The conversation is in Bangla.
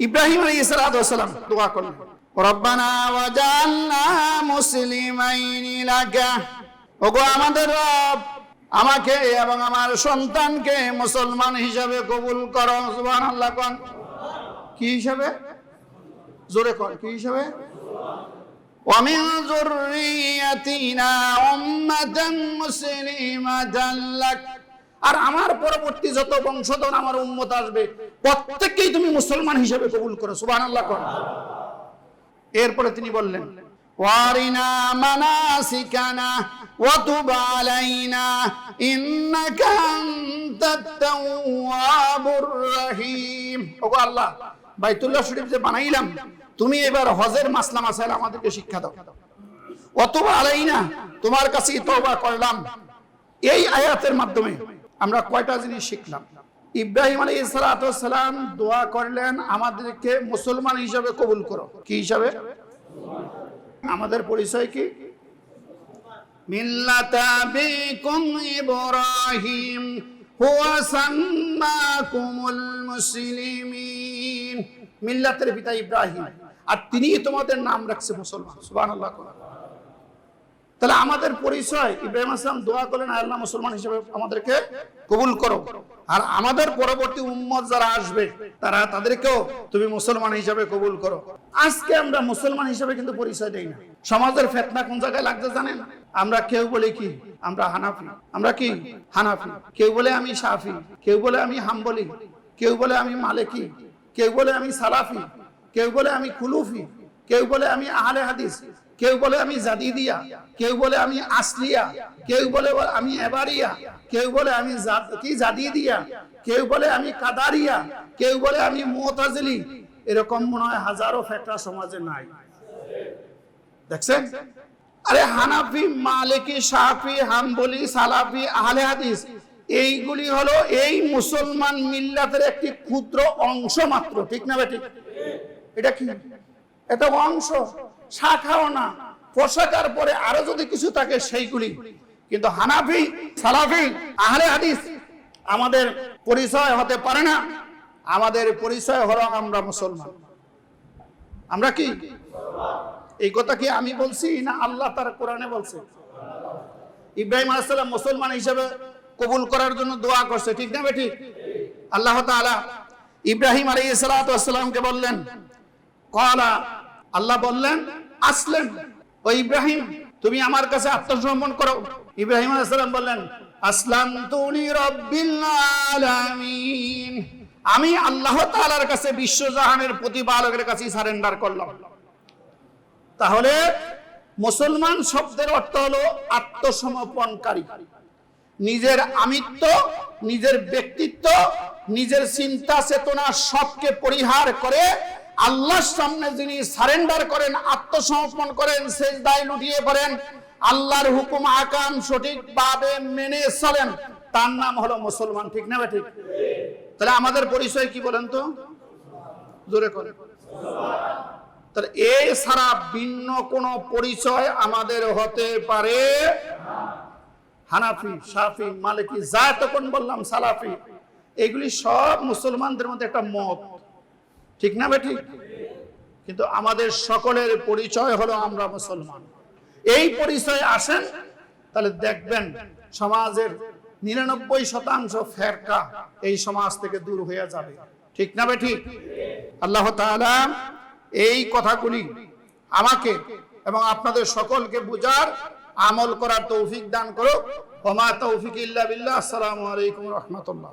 ইব্রাহিম আলাইহিস সালাম দোয়া করলেন রব্বানা ওয়াজআলনা মুসলিমাইনি লাকা ওগো আমাদের রব আমাকে এবং আমার সন্তানকে মুসলমান হিসাবে কবুল করো সুবহানাল্লাহ কোন কি হিসাবে জোরে কর কি হিসাবে ومن ذريتنا أمة مسلمة لك আর আমার পরবর্তী যত বংশধর আমার উন্মত আসবে, প্রত্যেককেই তুমি মুসলমান হিসেবে কবুল করো, সুবহানাল্লাহ কর। এরপরে তিনি বললেন, ওয়ারিনা আল্লাহ, বাইতুল্লাহ যে বানাইলাম, তুমি এবার হজের আমাদেরকে শিক্ষা দাও। অতুব আলাইনা, তোমার কাছে তওবা করলাম। এই আয়াতের মাধ্যমে আমরা কয়টা জিনিস শিখলাম? ইব্রাহিম আলাইহিস সালাম দোয়া করলেন, আমাদেরকে মুসলমান হিসাবে কবুল করো। কি হিসাবে? আমাদের পরিচয় কি? মিল্লাতের পিতা ইব্রাহিম। আর তিনি তোমাদের নাম রাখছে মুসলমান। সুবহানাল্লাহ তাহলে আমাদের পরিচয়, ইব্রাহিম আসলাম দোয়া করলেন, আল্লাহ মুসলমান হিসেবে আমাদেরকে কবুল করো আর আমাদের পরবর্তী উম্মত যারা আসবে, তারা তাদেরকেও তুমি মুসলমান হিসেবে কবুল করো। আজকে আমরা মুসলমান হিসেবে কিন্তু পরিচয় দেই না। সমাজের ফেতনা কোন জায়গায় লাগছে জানেন? আমরা কেউ বলে কি? আমরা হানাফি। আমরা কি? হানাফি। কেউ বলে আমি সাফি কেউ বলে আমি হাম্বলি। কেউ বলে আমি মালিকি। কেউ বলে আমি সালাফি। কেউ বলে আমি কুলুফি। কেউ বলে আমি আহলে হাদিস। কেউ বলে আমি জাদিদিয়া, কেউ বলে আমি আসলিয়া, কেউ বলে আমি এবারিয়া, কেউ বলে আমি কি জাদিদিয়া, কেউ বলে আমি কাদারিয়া, কেউ বলে আমি মুতাজিলি। এরকম মনে হয় হাজারো ফেকরা সমাজে নাই। দেখছেন? আরে হানাফি, মালিকি সাফি হাম্বলি, সালাফি, আহলে হাদিস, এইগুলি হলো এই মুসলমান মিল্লাতের একটি ক্ষুদ্র অংশ মাত্র। ঠিক না ঠিক? এটা কি? এটা অংশ। শাখাও না। পোশাকার পরে আরও যদি কিছু থাকে সেইগুলি। কিন্তু হানাফি, সালাফি, আহলে হাদিস আমাদের পরিচয় হতে পারে না। আমাদের পরিচয় হলো আমরা মুসলমান। আমরা কি? এই কথা কি আমি বলছি না আল্লাহ তার কোরআনে বলছে? ইব্রাহিম আলাইসাল্লাম মুসলমান হিসেবে কবুল করার জন্য দোয়া করছে। ঠিক না বেঠিক আল্লাহ তাআলা ইব্রাহিম আলাইহিস সালামকে বললেন কলা আল্লাহ বললেন, আসলেন। ও ইব্রাহিম, তুমি আমার কাছে আত্মসমর্পণ করো। ইব্রাহিম আলাইহিস বললেন আসলাম তুনি রব্বিল আলামিন। আমি আল্লাহ তাআলার কাছে বিশ্বজাহানের প্রতিপালকের কাছে সারেন্ডার করলাম। তাহলে মুসলমান শব্দের অর্থ হলো আত্মসমর্পণকারী। নিজের আমিত্ব, নিজের ব্যক্তিত্ব, নিজের চিন্তা চেতনা সবকে পরিহার করে আল্লাহর সামনে যিনি সারেন্ডার করেন, আত্মসমর্পণ করেন, সেজদায় লুটিয়ে পড়েন, আল্লাহর হুকুম, আকাম সঠিকভাবে মেনে চলেন, তার নাম হলো মুসলমান, ঠিক না ঠিক? তাহলে আমাদের পরিচয় কি বলেন তো? জোরে করে। তাহলে এই ছাড়া ভিন্ন কোন পরিচয় আমাদের হতে পারে? হানাফি সাফি মালিকি, যা তখন বললাম সালাফি, এগুলি সব মুসলমানদের মধ্যে একটা মত। ঠিক না বেঠিক? কিন্তু আমাদের সকলের পরিচয় হলো আমরা মুসলমান। এই পরিচয় আসেন, তাহলে দেখবেন সমাজের নিরানব্বই শতাংশ ফেরকা এই সমাজ থেকে দূর হয়ে যাবে। ঠিক না বেঠিক? আল্লাহ এই কথাগুলি আমাকে এবং আপনাদের সকলকে বুঝার আমল করার তৌফিক দান করো ওমা তৌফিক ইল্লা বিল্লাহ। আসসালামু আলাইকুম রহমতুল্লাহ।